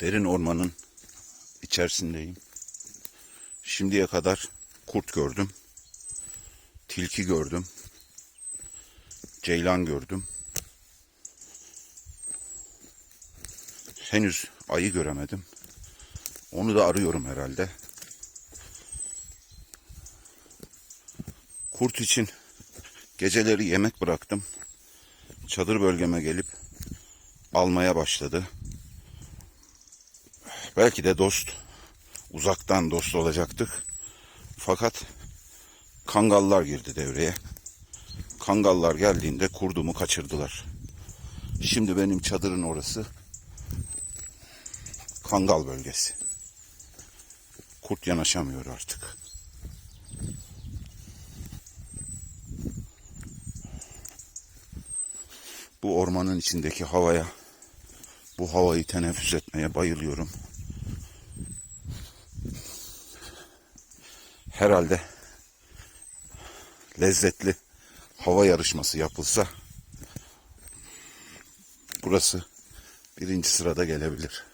Derin ormanın içerisindeyim. Şimdiye kadar kurt gördüm. Tilki gördüm. Ceylan gördüm. Henüz ayı göremedim. Onu da arıyorum herhalde. Kurt için geceleri yemek bıraktım. Çadır bölgeme gelip almaya başladı. Belki de dost, uzaktan dost olacaktık. Fakat kangallar girdi devreye. Kangallar geldiğinde kurdumu kaçırdılar. Şimdi benim çadırın orası kangal bölgesi. Kurt yanaşamıyor artık. Bu ormanın içindeki havaya, bu havayı teneffüs etmeye bayılıyorum. Herhalde lezzetli hava yarışması yapılsa burası birinci sırada gelebilir.